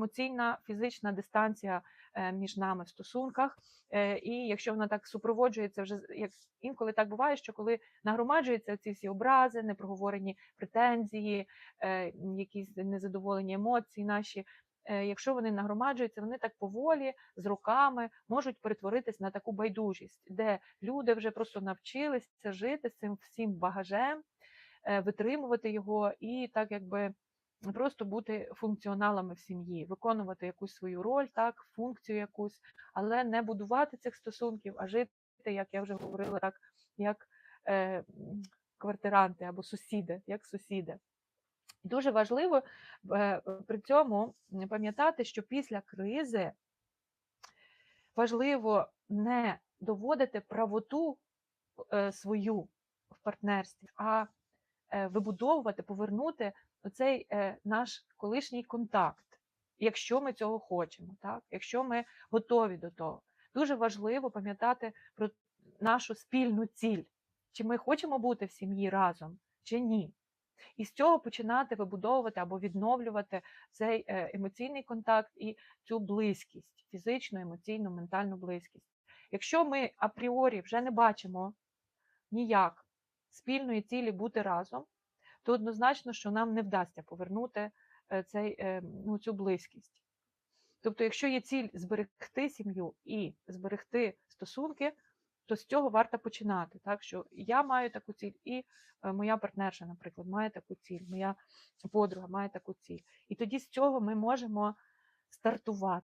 емоційна фізична дистанція е, між нами в стосунках. Е, І якщо вона так супроводжується, вже як інколи так буває, що коли нагромаджуються ці всі образи, непроговорені претензії, е, якісь незадоволені емоції наші. Якщо вони нагромаджуються, вони так поволі з роками можуть перетворитись на таку байдужість, де люди вже просто навчилися жити з цим всім багажем, витримувати його і так якби просто бути функціоналами в сім'ї, виконувати якусь свою роль, так, функцію якусь, але не будувати цих стосунків, а жити, як я вже говорила, так, як е, квартиранти або сусіди, як сусіди. Дуже важливо е, при цьому пам'ятати, що після кризи важливо не доводити правоту е, свою в партнерстві, а вибудовувати, повернути оцей е, наш колишній контакт, якщо ми цього хочемо, так? якщо ми готові до того. Дуже важливо пам'ятати про нашу спільну ціль, чи ми хочемо бути в сім'ї разом, чи ні. І з цього починати вибудовувати або відновлювати цей е, емоційний контакт і цю близькість, фізичну, емоційну, ментальну близькість. Якщо ми апріорі вже не бачимо ніяк спільної цілі бути разом, то однозначно, що нам не вдасться повернути е, цей, е, ну, цю близькість. Тобто, якщо є ціль зберегти сім'ю і зберегти стосунки, то з цього варто починати. Так? Що я маю таку ціль, і е, моя партнерша, наприклад, має таку ціль, моя подруга має таку ціль. І тоді з цього ми можемо стартувати.